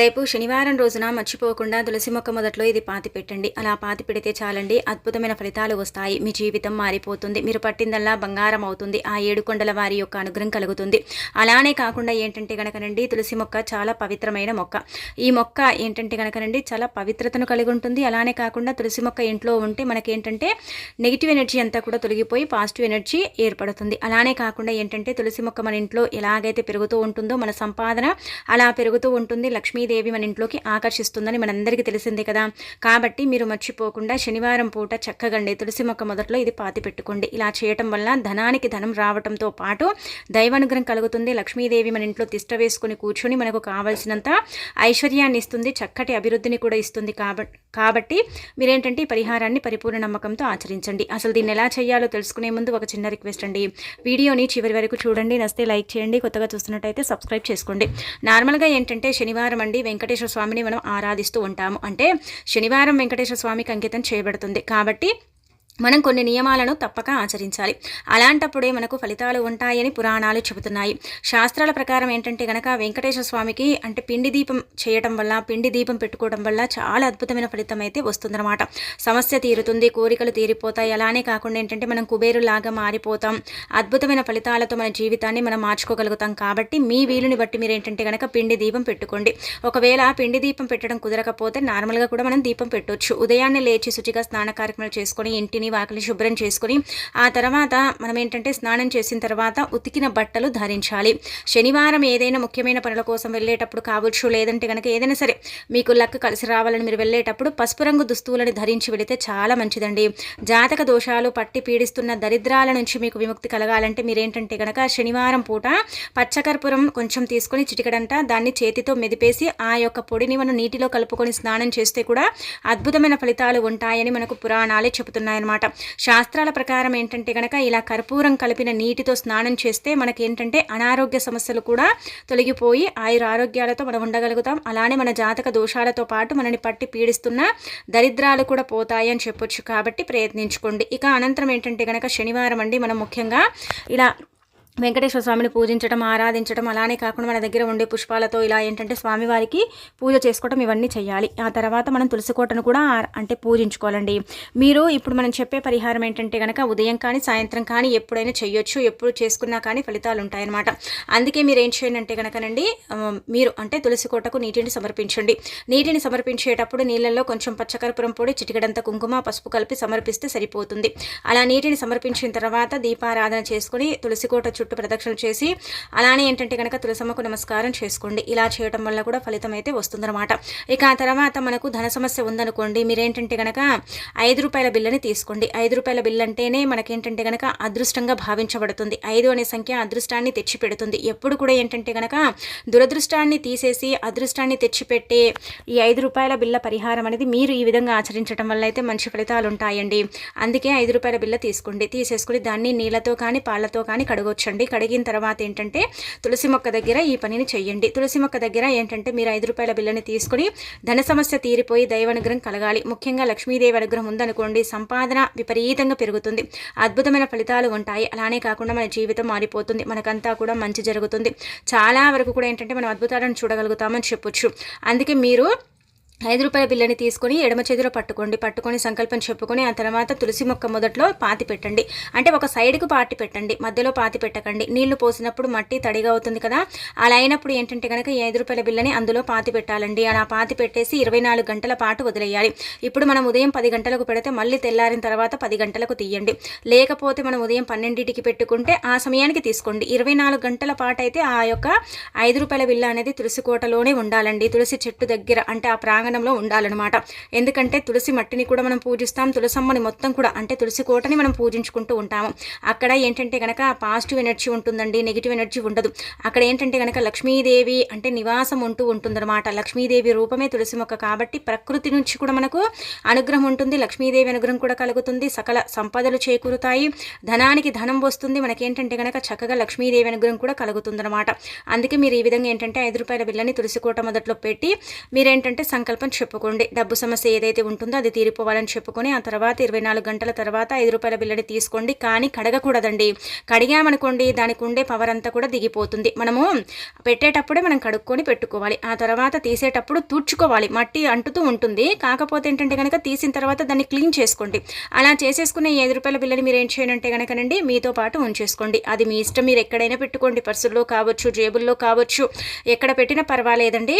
రేపు శనివారం రోజున మర్చిపోకుండా తులసి మొక్క మొదట్లో ఇది పాతి పెట్టండి. అలా పాతి పెడితే చాలండి. అద్భుతమైన ఫలితాలు వస్తాయి. మీ జీవితం మారిపోతుంది. మీరు పట్టిందల్లా బంగారం అవుతుంది. ఆ ఏడు కొండల వారి యొక్క అనుగ్రహం కలుగుతుంది. అలానే కాకుండా ఏంటంటే గనకనండి తులసి మొక్క చాలా పవిత్రమైన మొక్క. ఈ మొక్క ఏంటంటే గనకనండి చాలా పవిత్రతను కలిగి ఉంటుంది. అలానే కాకుండా తులసి మొక్క ఇంట్లో ఉంటే మనకేంటంటే నెగిటివ్ ఎనర్జీ అంతా కూడా తొలగిపోయి పాజిటివ్ ఎనర్జీ ఏర్పడుతుంది. అలానే కాకుండా ఏంటంటే తులసి మొక్క మన ఇంట్లో ఎలాగైతే పెరుగుతూ ఉంటుందో మన సంపాదన అలా పెరుగుతూ ఉంటుంది. లక్ష్మీదేవి మన ఇంట్లోకి ఆకర్షిస్తుందని మనందరికీ తెలిసిందే కదా. కాబట్టి మీరు మర్చిపోకుండా శనివారం పూట చక్కగండి. తులసి మొక్క మొదట్లో ఇది పాతి పెట్టుకోండి. ఇలా చేయటం వల్ల ధనానికి ధనం రావటంతో పాటు దైవానుగ్రహం కలుగుతుంది. లక్ష్మీదేవి మన ఇంట్లో తిష్ట వేసుకుని కూర్చొని మనకు కావలసినంత ఐశ్వర్యాన్ని ఇస్తుంది. చక్కటి అభివృద్ధిని కూడా ఇస్తుంది కాబట్టి కాబట్టి మీరేంటంటే ఈ పరిహారాన్ని పరిపూర్ణ నమ్మకంతో ఆచరించండి. అసలు దీన్ని ఎలా చేయాలో తెలుసుకునే ముందు ఒక చిన్న రిక్వెస్ట్ అండి. వీడియోని చివరి వరకు చూడండి. నస్తే లైక్ చేయండి. కొత్తగా చూస్తున్నట్టయితే సబ్స్క్రైబ్ చేసుకోండి. నార్మల్గా ఏంటంటే శనివారం అండి వెంకటేశ్వర స్వామిని మనం ఆరాధిస్తూ ఉంటాము. అంటే శనివారం వెంకటేశ్వర స్వామికి అంకితం చేయబడుతుంది. కాబట్టి మనం కొన్ని నియమాలను తప్పక ఆచరించాలి. అలాంటప్పుడే మనకు ఫలితాలు ఉంటాయని పురాణాలు చెబుతున్నాయి. శాస్త్రాల ప్రకారం ఏంటంటే గనక వెంకటేశ్వర స్వామికి అంటే పిండి దీపం చేయటం వల్ల పిండి దీపం పెట్టుకోవడం వల్ల చాలా అద్భుతమైన ఫలితం అయితే వస్తుందన్నమాట. సమస్య తీరుతుంది కోరికలు తీరిపోతాయి. అలానే కాకుండా ఏంటంటే మనం కుబేరులాగా మారిపోతాం. అద్భుతమైన ఫలితాలతో మన జీవితాన్ని మనం మార్చుకోగలుగుతాం. కాబట్టి మీ వీలుని బట్టి మీరు ఏంటంటే గనక పిండి దీపం పెట్టుకోండి. ఒకవేళ పిండి దీపం పెట్టడం కుదరకపోతే నార్మల్గా కూడా మనం దీపం పెట్టొచ్చు. ఉదయాన్నే లేచి శుచిగా స్నాన కార్యక్రమాలు చేసుకొని ఇంటిని వాకిలి శుభ్రం చేసుకొని ఆ తర్వాత మనం ఏంటంటే స్నానం చేసిన తర్వాత ఉతికిన బట్టలు ధరించాలి. శనివారం ఏదైనా ముఖ్యమైన పనుల కోసం వెళ్ళేటప్పుడు కావచ్చు లేదంటే కనుక ఏదైనా సరే మీకు లక్ కలిసి రావాలని మీరు వెళ్ళేటప్పుడు పసుపు రంగు దుస్తువులను ధరించి వెళితే చాలా మంచిదండి. జాతక దోషాలు పట్టి పీడిస్తున్న దరిద్రాల నుంచి మీకు విముక్తి కలగాలంటే మీరేంటంటే కనుక శనివారం పూట పచ్చకర్పూరం కొంచెం తీసుకొని చిటికడంట దాన్ని చేతితో మెదిపేసి ఆ యొక్క పొడిని మనం నీటిలో కలుపుకొని స్నానం చేస్తే కూడా అద్భుతమైన ఫలితాలు ఉంటాయని మనకు పురాణాలే చెబుతున్నాయన్నమాట. శాస్త్రాల ప్రకారం ఏంటంటే కనుక ఇలా కర్పూరం కలిపిన నీటితో స్నానం చేస్తే మనకి ఏంటంటే అనారోగ్య సమస్యలు కూడా తొలగిపోయి ఆయుర ఆరోగ్యాలతో మనం ఉండగలుగుతాం. అలానే మన జాతక దోషాలతో పాటు మనని పట్టి పీడిస్తున్న దరిద్రాలు కూడా పోతాయి అని చెప్పొచ్చు కాబట్టి ప్రయత్నించుకోండి. ఇక అనంతరం ఏంటంటే కనుక శనివారం అండి మనం ముఖ్యంగా ఇలా వెంకటేశ్వర స్వామిని పూజించడం ఆరాధించడం అలానే కాకుండా మన దగ్గర ఉండే పుష్పాలతో ఇలా ఏంటంటే స్వామివారికి పూజ చేసుకోవడం ఇవన్నీ చేయాలి. ఆ తర్వాత మనం తులసి కోటను కూడా అంటే పూజించుకోవాలండి. మీరు ఇప్పుడు మనం చెప్పే పరిహారం ఏంటంటే కనుక ఉదయం కానీ సాయంత్రం కానీ ఎప్పుడైనా చేయొచ్చు ఎప్పుడు చేసుకున్నా కానీ ఫలితాలు ఉంటాయన్నమాట. అందుకే మీరు ఏం చేయండి అంటే కనుకనండి మీరు అంటే తులసి కోటకు నీటిని సమర్పించండి. నీటిని సమర్పించేటప్పుడు నీళ్ళల్లో కొంచెం పచ్చకర్పూరం పొడి చిటికడంత కుంకుమ పసుపు కలిపి సమర్పిస్తే సరిపోతుంది. అలా నీటిని సమర్పించిన తర్వాత దీపారాధన చేసుకుని తులసి కోట చుట్టూ ప్రదక్షిణ చేసి అలానే ఏంటంటే కనుక తులసమ్మకు నమస్కారం చేసుకోండి. ఇలా చేయడం వల్ల కూడా ఫలితం అయితే వస్తుందన్నమాట. ఇక ఆ తర్వాత మనకు ధన సమస్య ఉందనుకోండి. మీరేంటంటే కనుక ఐదు రూపాయల బిల్లని తీసుకోండి. ఐదు రూపాయల బిల్ అంటేనే మనకేంటంటే కనుక అదృష్టంగా భావించబడుతుంది. ఐదు అనే సంఖ్య అదృష్టాన్ని తెచ్చిపెడుతుంది. ఎప్పుడు కూడా ఏంటంటే కనుక దురదృష్టాన్ని తీసేసి అదృష్టాన్ని తెచ్చిపెట్టే ఈ ఐదు రూపాయల బిల్ల పరిహారం అనేది మీరు ఈ విధంగా ఆచరించడం వల్ల అయితే మంచి ఫలితాలు ఉంటాయండి అందుకే ఐదు రూపాయల బిల్ల తీసుకోండి. తీసేసుకుని దాన్ని నీళ్ళతో కానీ పాలతో కానీ కడగొచ్చండి. కడిగిన తర్వాత ఏంటంటే తులసి మొక్క దగ్గర ఈ పనిని చెయ్యండి. తులసి మొక్క దగ్గర ఏంటంటే మీరు ఐదు రూపాయల బిల్లని తీసుకుని ధన సమస్య తీరిపోయి దైవానుగ్రహం కలగాలి. ముఖ్యంగా లక్ష్మీదేవి అనుగ్రహం ఉందనుకోండి సంపాదన విపరీతంగా పెరుగుతుంది. అద్భుతమైన ఫలితాలు ఉంటాయి. అలానే కాకుండా మన జీవితం మారిపోతుంది. మనకంతా కూడా మంచి జరుగుతుంది. చాలా వరకు కూడా ఏంటంటే మనం అద్భుతాలను చూడగలుగుతామని చెప్పొచ్చు. అందుకే మీరు ఐదు రూపాయల బిల్లని తీసుకొని ఎడమ చేతిలో పట్టుకోండి పట్టుకొని సంకల్పం చెప్పుకొని ఆ తర్వాత తులసి మొక్క మొదట్లో పాతి పెట్టండి. అంటే ఒక సైడ్కు పాతి పెట్టండి మధ్యలో పాతి పెట్టకండి. నీళ్ళు పోసినప్పుడు మట్టి తడిగా అవుతుంది కదా అలా అయినప్పుడు ఏంటంటే కనుక ఈ ఐదు రూపాయల బిల్లని అందులో పాతి పెట్టాలండి. అలా పాతి పెట్టేసి ఇరవై నాలుగు గంటల పాటు వదిలేయాలి. ఇప్పుడు మనం ఉదయం పది గంటలకు పెడితే మళ్ళీ తెల్లారిన తర్వాత పది గంటలకు తీయండి. లేకపోతే మనం ఉదయం పన్నెండింటికి పెట్టుకుంటే ఆ సమయానికి తీసుకోండి. ఇరవై నాలుగు గంటల పాటు అయితే ఆ యొక్క ఐదు రూపాయల బిల్ల అనేది తులసి కోటలోనే ఉండాలండి. తులసి చెట్టు దగ్గర అంటే ఆ ప్రాంగణ ప్రాంగణంలో ఉండాలన్నమాట. ఎందుకంటే తులసి మట్టిని కూడా మనం పూజిస్తాం. తులసమ్మని మొత్తం కూడా అంటే తులసి కోటని మనం పూజించుకుంటూ ఉంటాము. అక్కడ ఏంటంటే కనుక పాజిటివ్ ఎనర్జీ ఉంటుందండి నెగిటివ్ ఎనర్జీ ఉండదు. అక్కడ ఏంటంటే కనుక లక్ష్మీదేవి అంటే నివాసం ఉంటూ ఉంటుందన్నమాట. లక్ష్మీదేవి రూపమే తులసి మొక్క కాబట్టి ప్రకృతి నుంచి కూడా మనకు అనుగ్రహం ఉంటుంది. లక్ష్మీదేవి అనుగ్రహం కూడా కలుగుతుంది. సకల సంపదలు చేకూరుతాయి. ధనానికి ధనం వస్తుంది. మనకేంటంటే కనుక చక్కగా లక్ష్మీదేవి అనుగ్రహం కూడా కలుగుతుందన్నమాట. అందుకే మీరు ఈ విధంగా ఏంటంటే ఐదు రూపాయల బిల్లని తులసి కోట మొదట్లో పెట్టి మీరేంటంటే సంకల్ప సంకల్పం చెప్పుకోండి. డబ్బు సమస్య ఏదైతే ఉంటుందో అది తీరిపోవాలని చెప్పుకొని ఆ తర్వాత ఇరవై నాలుగు గంటల తర్వాత ఐదు రూపాయల బిల్లని తీసుకోండి. కానీ కడగకూడదండి. కడిగామనుకోండి దానికి ఉండే పవర్ అంతా కూడా దిగిపోతుంది. మనము పెట్టేటప్పుడే మనం కడుక్కొని పెట్టుకోవాలి. ఆ తర్వాత తీసేటప్పుడు తూడ్చుకోవాలి. మట్టి అంటుతూ ఉంటుంది. కాకపోతే ఏంటంటే కనుక తీసిన తర్వాత దాన్ని క్లీన్ చేసుకోండి. అలా చేసేసుకునే ఐదు రూపాయల బిల్లని మీరు ఏం చేయనంటే కనుకనండి మీతో పాటు ఉంచేసుకోండి. అది మీ ఇష్టం. మీరు ఎక్కడైనా పెట్టుకోండి. పర్సుల్లో కావచ్చు జేబుల్లో కావచ్చు. ఎక్కడ పెట్టినా పర్వాలేదండి.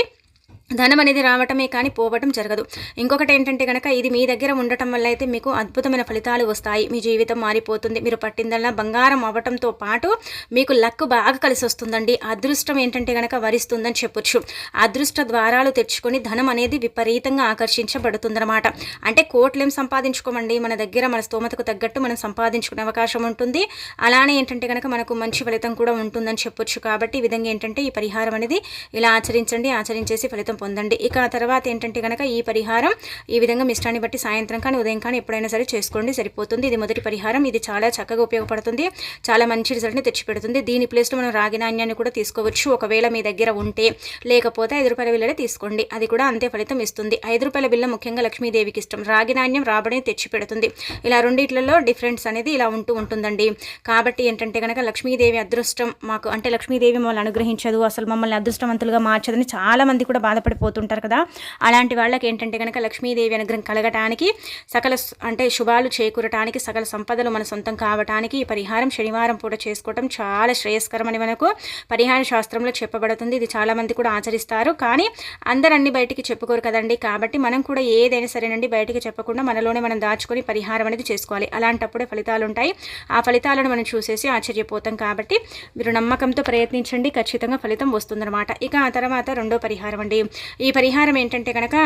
ధనం అనేది రావటమే కానీ పోవటం జరగదు. ఇంకొకటి ఏంటంటే కనుక ఇది మీ దగ్గర ఉండటం వల్ల అయితే మీకు అద్భుతమైన ఫలితాలు వస్తాయి. మీ జీవితం మారిపోతుంది. మీరు పట్టిందల్లా బంగారం అవ్వటంతో పాటు మీకు లక్ బాగా కలిసి వస్తుందండి. అదృష్టం ఏంటంటే కనుక వరిస్తుందని చెప్పొచ్చు. అదృష్ట ద్వారాలు తెచ్చుకొని ధనం అనేది విపరీతంగా ఆకర్షించబడుతుందన్నమాట. అంటే కోట్లేం సంపాదించుకోమండి. మన దగ్గర మన స్తోమతకు తగ్గట్టు మనం సంపాదించుకునే అవకాశం ఉంటుంది. అలానే ఏంటంటే కనుక మనకు మంచి ఫలితం కూడా ఉంటుందని చెప్పొచ్చు. కాబట్టి ఈ విధంగా ఏంటంటే ఈ పరిహారం అనేది ఇలా ఆచరించండి. ఆచరించేసి ఫలితం పొందండి. ఇక తర్వాత ఏంటంటే కనుక ఈ పరిహారం ఈ విధంగా మిష్టాన్ని బట్టి సాయంత్రం కానీ ఉదయం కానీ ఎప్పుడైనా సరే చేసుకోండి సరిపోతుంది. ఇది మొదటి పరిహారం. ఇది చాలా చక్కగా ఉపయోగపడుతుంది. చాలా మంచి రిజల్ట్ని తెచ్చిపెడుతుంది. దీని ప్లేస్లో మనం రాగి నాణ్యాన్ని కూడా తీసుకోవచ్చు. ఒకవేళ మీ దగ్గర ఉంటే లేకపోతే ఐదు రూపాయల బిల్లనే తీసుకోండి. అది కూడా అంతే ఫలితం ఇస్తుంది. ఐదు రూపాయల బిల్ల ముఖ్యంగా లక్ష్మీదేవికి ఇష్టం. రాగి నాణ్యం రాబడిని తెచ్చిపెడుతుంది. ఇలా రెండిట్లలో డిఫరెన్స్ అనేది ఇలా ఉంటూ ఉంటుందండి. కాబట్టి ఏంటంటే కనుక లక్ష్మీదేవి అదృష్టం మాకు అంటే లక్ష్మీదేవి మమ్మల్ని అనుగ్రహించదు. అసలు మమ్మల్ని అదృష్టవంతులుగా మార్చదని చాలా మంది కూడా బాధపడిపోతుంటారు కదా. అలాంటి వాళ్ళకి ఏంటంటే కనుక లక్ష్మీదేవి అనుగ్రహం కలగటానికి సకల అంటే శుభాలు చేకూరటానికి సకల సంపదలు మన సొంతం కావటానికి ఈ పరిహారం శనివారం పూట చేసుకోవటం చాలా శ్రేయస్కరమని మనకు పరిహార శాస్త్రంలో చెప్పబడుతుంది. ఇది చాలామంది కూడా ఆచరిస్తారు. కానీ అందరూ అన్ని బయటికి చెప్పుకోరు కదండి. కాబట్టి మనం కూడా ఏదైనా సరేనండి బయటికి చెప్పకుండా మనలోనే మనం దాచుకొని పరిహారం అనేది చేసుకోవాలి. అలాంటప్పుడే ఫలితాలు ఉంటాయి ఆ ఫలితాలను మనం చూసేసి ఆశ్చర్యపోతాం కాబట్టి మీరు నమ్మకంతో ప్రయత్నించండి. ఖచ్చితంగా ఫలితం వస్తుందన్నమాట. ఇక ఆ తర్వాత రెండో పరిహారం అండి. ఈ పరిహారం ఏంటంటే కనుక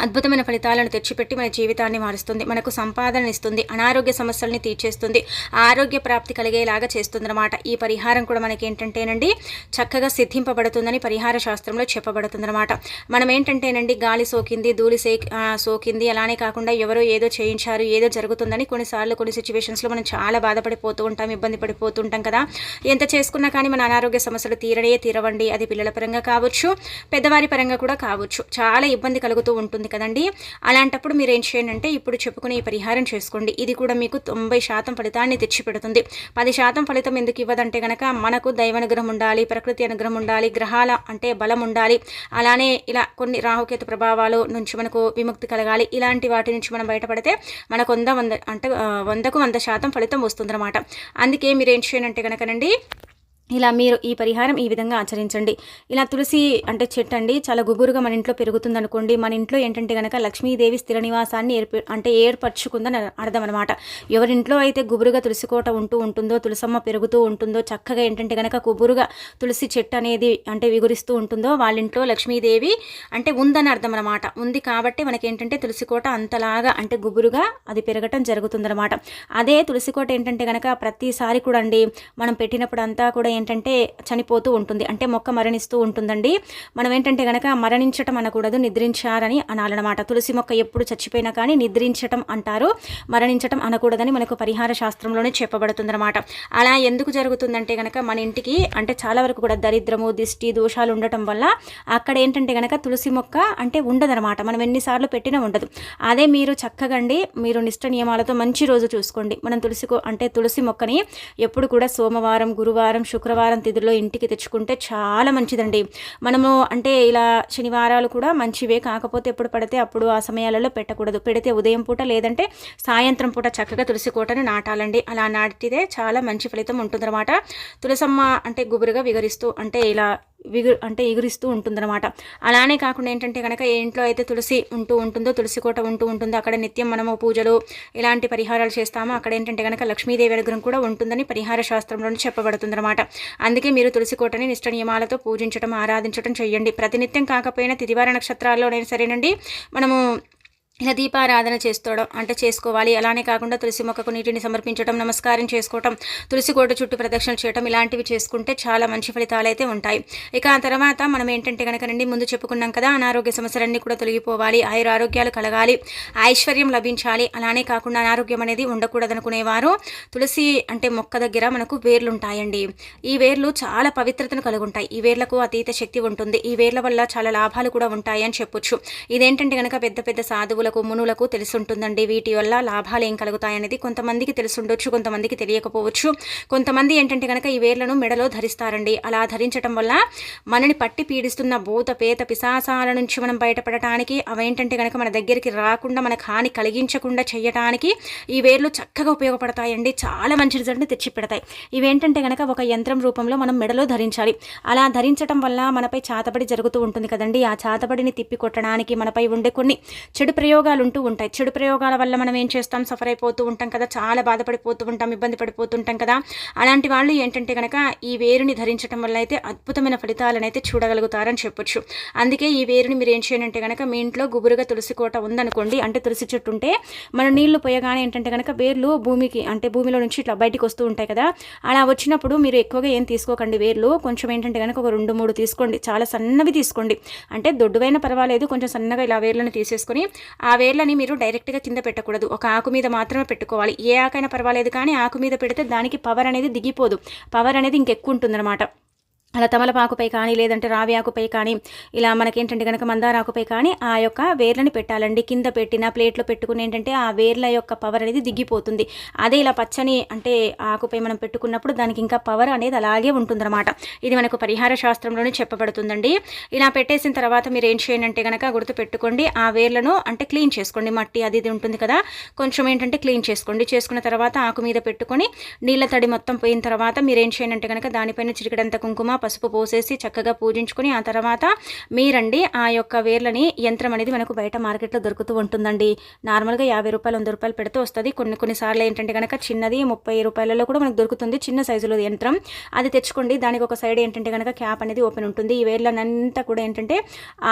అద్భుతమైన ఫలితాలను తెచ్చిపెట్టి మన జీవితాన్ని మారుస్తుంది మనకు సంపాదన ఇస్తుంది అనారోగ్య సమస్యల్ని తీర్చేస్తుంది ఆరోగ్య ప్రాప్తి కలిగేలాగా చేస్తుందన్నమాట. ఈ పరిహారం కూడా మనకి ఏంటంటేనండి చక్కగా సిద్ధింపబడుతుందని పరిహార శాస్త్రంలో చెప్పబడుతుందన్నమాట. మనం ఏంటంటేనండి గాలి సోకింది ధూళి సే సోకింది అలానే కాకుండా ఎవరో ఏదో చేయించారు ఏదో జరుగుతుందని కొన్నిసార్లు కొన్ని సిచ్యువేషన్స్లో మనం చాలా బాధపడిపోతూ ఉంటాం ఇబ్బంది పడిపోతుంటాం కదా. ఎంత చేసుకున్నా కానీ మన అనారోగ్య సమస్యలు తీరడే తీరవండి. అది పిల్లల పరంగా కావచ్చు పెద్దవారి పరంగా కూడా కావచ్చు. చాలా ఇబ్బంది కలుగుతూ ఉంటుంది. కదండి. అలాంటప్పుడు మీరు ఏం చేయండి అంటే ఇప్పుడు చెప్పుకునే ఈ పరిహారం చేసుకోండి. ఇది కూడా మీకు తొంభై శాతం ఫలితాన్ని తెచ్చిపెడుతుంది. పది శాతం ఫలితం ఎందుకు ఇవ్వదంటే కనుక మనకు దైవానుగ్రహం ఉండాలి ప్రకృతి అనుగ్రహం ఉండాలి గ్రహాల అంటే బలం ఉండాలి. అలానే ఇలా కొన్ని రాహుకేతు ప్రభావాలు నుంచి మనకు విముక్తి కలగాలి. ఇలాంటి వాటి నుంచి మనం బయటపడితే మనకు వంద వంద అంటే వందకు వంద శాతం ఫలితం వస్తుందన్నమాట. అందుకే మీరు ఏం చేయనంటే అంటే కనుకనండి ఇలా మీరు ఈ పరిహారం ఈ విధంగా ఆచరించండి. ఇలా తులసి అంటే చెట్టు అండి చాలా గుబురుగా మన ఇంట్లో పెరుగుతుంది అనుకోండి మన ఇంట్లో ఏంటంటే కనుక లక్ష్మీదేవి స్థిర నివాసాన్ని ఏర్ప అంటే ఏర్పరచుకుందని అర్థం అనమాట ఎవరింట్లో అయితే గుబురుగా తులసి కోట ఉంటూ ఉంటుందో తులసమ్మ పెరుగుతూ ఉంటుందో చక్కగా ఏంటంటే కనుక గుబురుగా తులసి చెట్టు అనేది అంటే విగురిస్తూ ఉంటుందో వాళ్ళ ఇంట్లో లక్ష్మీదేవి అంటే ఉందని అర్థం అనమాట ఉంది కాబట్టి మనకి ఏంటంటే తులసి కోట అంతలాగా అంటే గుబురుగా అది పెరగటం జరుగుతుందన్నమాట. అదే తులసి కోట ఏంటంటే కనుక ప్రతిసారి కూడా అండి మనం పెట్టినప్పుడు అంతా కూడా ఏంటంటే చనిపోతూ ఉంటుంది. అంటే మొక్క మరణిస్తూ ఉంటుందండి. మనం ఏంటంటే కనుక మరణించటం అనకూడదు నిద్రించారని అనాలన్నమాట. తులసి మొక్క ఎప్పుడు చచ్చిపోయినా కానీ నిద్రించటం అంటారు. మరణించటం అనకూడదని మనకు పరిహార శాస్త్రంలోనే చెప్పబడుతుందన్నమాట. అలా ఎందుకు జరుగుతుందంటే కనుక మన ఇంటికి అంటే చాలా వరకు కూడా దరిద్రము దిష్టి దోషాలు ఉండటం వల్ల అక్కడ ఏంటంటే కనుక తులసి మొక్క అంటే ఉండదన్నమాట. మనం ఎన్నిసార్లు పెట్టినా ఉండదు. అదే మీరు చక్కగండి మీరు నిష్ట నియమాలతో మంచి రోజు చూసుకోండి. మనం తులసి అంటే తులసి మొక్కని ఎప్పుడు కూడా సోమవారం గురువారం శుక్రవారం శుక్రవారం తిథిలో ఇంటికి తెచ్చుకుంటే చాలా మంచిదండి. మనము అంటే ఇలా శనివారాలు కూడా మంచివే కాకపోతే ఎప్పుడు పడితే అప్పుడు ఆ సమయాలలో పెట్టకూడదు. పెడితే ఉదయం పూట లేదంటే సాయంత్రం పూట చక్కగా తులసి కోటను నాటాలండి. అలా నాటితే చాలా మంచి ఫలితం ఉంటుందన్నమాట. తులసమ్మ అంటే గుబురుగా విగరిస్తూ అంటే ఇలా విగు అంటే ఎగురిస్తూ ఉంటుందన్నమాట. అలానే కాకుండా ఏంటంటే కనుక ఏ ఇంట్లో అయితే తులసి ఉంటూ ఉంటుందో తులసి కోట ఉంటూ ఉంటుందో అక్కడ నిత్యం మనము పూజలు ఇలాంటి పరిహారాలు చేస్తామో అక్కడ ఏంటంటే కనుక లక్ష్మీదేవి అనుగ్రహం కూడా ఉంటుందని పరిహార శాస్త్రంలోనే చెప్పబడుతుందన్నమాట. అందుకే మీరు తులసి కోటని నిష్ట నియమాలతో పూజించడం ఆరాధించడం చేయండి ప్రతినిత్యం కాకపోయినా తిదివార నక్షత్రాల్లోనైనా సరేనండి. మనము ఇలా దీపారాధన చేసుకోవడం అంటే చేసుకోవాలి. అలానే కాకుండా తులసి మొక్కకు నీటిని సమర్పించడం నమస్కారం చేసుకోవటం తులసి గోడ చుట్టూ ప్రదక్షిణలు చేయడం ఇలాంటివి చేసుకుంటే చాలా మంచి ఫలితాలు అయితే ఉంటాయి. ఇక ఆ తర్వాత మనం ఏంటంటే కనుక రండి ముందు చెప్పుకున్నాం కదా అనారోగ్య సమస్యలన్నీ కూడా తొలగిపోవాలి ఆయుర ఆరోగ్యాలు కలగాలి ఐశ్వర్యం లభించాలి అలానే కాకుండా అనారోగ్యం అనేది ఉండకూడదనుకునేవారు తులసి అంటే మొక్క దగ్గర మనకు వేర్లు ఉంటాయండి ఈ వేర్లు చాలా పవిత్రతను కలిగి ఉంటాయి ఈ వేర్లకు అతీత శక్తి ఉంటుంది. ఈ వేర్ల వల్ల చాలా లాభాలు కూడా ఉంటాయి అని చెప్పొచ్చు. ఇదేంటంటే కనుక పెద్ద పెద్ద సాధువులకు మునులకు తెలుసుంటుందండి. వీటి వల్ల లాభాలు ఏం కలుగుతాయనేది కొంతమందికి తెలుసుండొచ్చు కొంతమందికి తెలియకపోవచ్చు. కొంతమంది ఏంటంటే కనుక ఈ వేర్లను మెడలో ధరిస్తారండి. అలా ధరించడం వల్ల మనని పట్టి పీడిస్తున్న భూత పేత పిశాసాల నుంచి మనం బయటపడటానికి అవేంటంటే కనుక మన దగ్గరికి రాకుండా మనకు హాని కలిగించకుండా చేయటానికి ఈ వేర్లు చక్కగా ఉపయోగపడతాయండి. చాలా మంచి రిజల్ట్ని తెచ్చి పెడతాయి ఇవేంటంటే కనుక ఒక యంత్రం రూపంలో మనం మెడలో ధరించాలి. అలా ధరించడం వల్ల మనపై చాతబడి జరుగుతూ ఉంటుంది కదండి. ఆ చాతబడిని తిప్పి కొట్టడానికి మనపై ఉండే కొన్ని చెడు ప్రయోగాలు ఉంటూ ఉంటాయి. చెడు ప్రయోగాల వల్ల మనం ఏం చేస్తాం? సఫర్ అయిపోతూ ఉంటాం కదా. చాలా బాధపడిపోతూ ఉంటాం ఇబ్బంది పడిపోతుంటాం కదా. అలాంటి వాళ్ళు ఏంటంటే కనుక ఈ వేరుని ధరించడం వల్ల అయితే అద్భుతమైన ఫలితాలను అయితే చూడగలుగుతారని చెప్పొచ్చు. అందుకే ఈ వేరుని మీరు ఏం చేయాలంటే కనుక మీ ఇంట్లో గుబురుగా తులసి కోట ఉందనుకోండి. అంటే తులసి చెట్టు ఉంటే మన నీళ్ళు పోయగానే ఏంటంటే కనుక వేర్లు భూమికి అంటే భూమిలో నుంచి ఇట్లా బయటికి వస్తూ ఉంటాయి కదా. అలా వచ్చినప్పుడు మీరు ఎక్కువగా ఏం తీసుకోకండి వేర్లు. కొంచెం ఏంటంటే కనుక ఒక రెండు మూడు తీసుకోండి. చాలా సన్నవి తీసుకోండి. అంటే దొడ్డువైన పర్వాలేదు. కొంచెం సన్నగా ఇలా వేర్లను తీసేసుకొని ఆ వేర్లని మీరు డైరెక్ట్గా కింద పెట్టకూడదు. ఒక ఆకు మీద మాత్రమే పెట్టుకోవాలి. ఏ ఆకైనా పర్వాలేదు కానీ ఆకు మీద పెడితే దానికి పవర్ అనేది దిగిపోదు. పవర్ అనేది ఇంకెక్కువ ఉంటుందన్నమాట అలా తమలపాకుపై కానీ లేదంటే రావి ఆకుపై కానీ ఇలా మనకేంటంటే కనుక మందార ఆకుపై కానీ ఆ యొక్క వేర్లని పెట్టాలండి. కింద పెట్టిన ప్లేట్లో పెట్టుకుని ఏంటంటే ఆ వేర్ల యొక్క పవర్ అనేది దిగిపోతుంది. అదే ఇలా పచ్చని అంటే ఆకుపై మనం పెట్టుకున్నప్పుడు దానికి ఇంకా పవర్ అనేది అలాగే ఉంటుందన్నమాట. ఇది మనకు పరిహార శాస్త్రంలోనే చెప్పబడుతుందండి. ఇలా పెట్టేసిన తర్వాత మీరు ఏం చేయండి అంటే కనుక గుర్తు పెట్టుకోండి. ఆ వేర్లను అంటే క్లీన్ చేసుకోండి. మట్టి అది ఇది ఉంటుంది కదా. కొంచెం ఏంటంటే క్లీన్ చేసుకోండి. చేసుకున్న తర్వాత ఆకు మీద పెట్టుకొని నీళ్ళ తడి మొత్తం పోయిన తర్వాత మీరు ఏం చేయండి అంటే కనుక దానిపైన చిరికడంత కుంకుమ పసుపు పోసేసి చక్కగా పూజించుకొని ఆ తర్వాత మీరండి ఆ యొక్క వేర్లని యంత్రం అనేది మనకు బయట మార్కెట్లో దొరుకుతూ ఉంటుందండి. నార్మల్గా యాభై రూపాయలు వంద రూపాయలు పెడితే వస్తుంది. కొన్ని కొన్నిసార్లు ఏంటంటే కనుక చిన్నది ముప్పై రూపాయలలో కూడా మనకు దొరుకుతుంది చిన్న సైజులో యంత్రం. అది తెచ్చుకోండి. దానికి ఒక సైడ్ ఏంటంటే కనుక క్యాప్ అనేది ఓపెన్ ఉంటుంది. ఈ వేర్లనంతా కూడా ఏంటంటే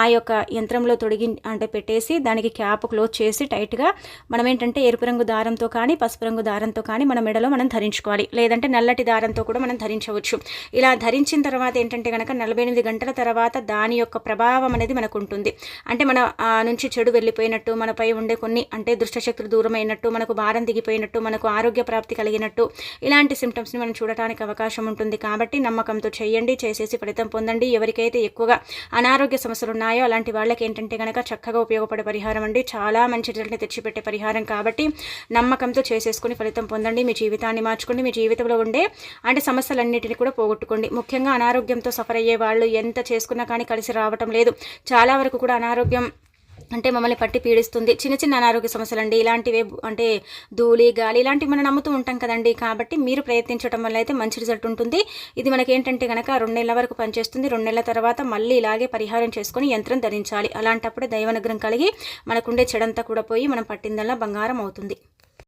ఆ యొక్క యంత్రంలో తొడిగి అంటే పెట్టేసి దానికి క్యాప్ క్లోజ్ చేసి టైట్గా మనం ఏంటంటే ఎరుపు రంగు దారంతో కానీ పసుపు రంగు దారంతో కానీ మన మెడలో మనం ధరించుకోవాలి. లేదంటే నల్లటి దారంతో కూడా మనం ధరించవచ్చు. ఇలా ధరించిన తర్వాత ఏంటంటే కనుక నలభై ఎనిమిది గంటల తర్వాత దాని యొక్క ప్రభావం అనేది మనకు ఉంటుంది అంటే మన నుంచి చెడు వెళ్ళిపోయినట్టు మనపై ఉండే కొన్ని అంటే దుష్టశక్తులు దూరమైనట్టు మనకు భారం దిగిపోయినట్టు మనకు ఆరోగ్య ప్రాప్తి కలిగినట్టు ఇలాంటి సిమ్టమ్స్ని మనం చూడటానికి అవకాశం ఉంటుంది. కాబట్టి నమ్మకంతో చేయండి చేసేసి ఫలితం పొందండి. ఎవరికైతే ఎక్కువగా అనారోగ్య సమస్యలు ఉన్నాయో అలాంటి వాళ్ళకి ఏంటంటే కనుక చక్కగా ఉపయోగపడే పరిహారం అండి. చాలా మంచి రిజల్ట్ని తెచ్చిపెట్టే పరిహారం కాబట్టి నమ్మకంతో చేసేసుకుని ఫలితం పొందండి. మీ జీవితాన్ని మార్చుకోండి. మీ జీవితంలో ఉండే అంటే సమస్యలన్నిటిని కూడా పోగొట్టుకోండి. ముఖ్యంగా అనారోగ్యంతో సఫర్ అయ్యే వాళ్ళు ఎంత చేసుకున్నా కానీ కలిసి రావటం లేదు. చాలా వరకు కూడా అనారోగ్యం అంటే మమ్మల్ని పట్టి పీడిస్తుంది. చిన్న చిన్న అనారోగ్య సమస్యలు అండి ఇలాంటివే అంటే ధూళి గాలి ఇలాంటివి మనం నమ్ముతూ ఉంటాం కదండి. కాబట్టి మీరు ప్రయత్నించడం వల్ల అయితే మంచి రిజల్ట్ ఉంటుంది. ఇది మనకి ఏంటంటే కనుక రెండు నెలల వరకు పనిచేస్తుంది. రెండు నెలల తర్వాత మళ్ళీ ఇలాగే పరిహారం చేసుకొని యంత్రం ధరించాలి. అలాంటప్పుడే దైవనుగ్రహం కలిగి మనకుండే చెడంతా కూడా పోయి మనం పట్టిందల్లా బంగారం అవుతుంది.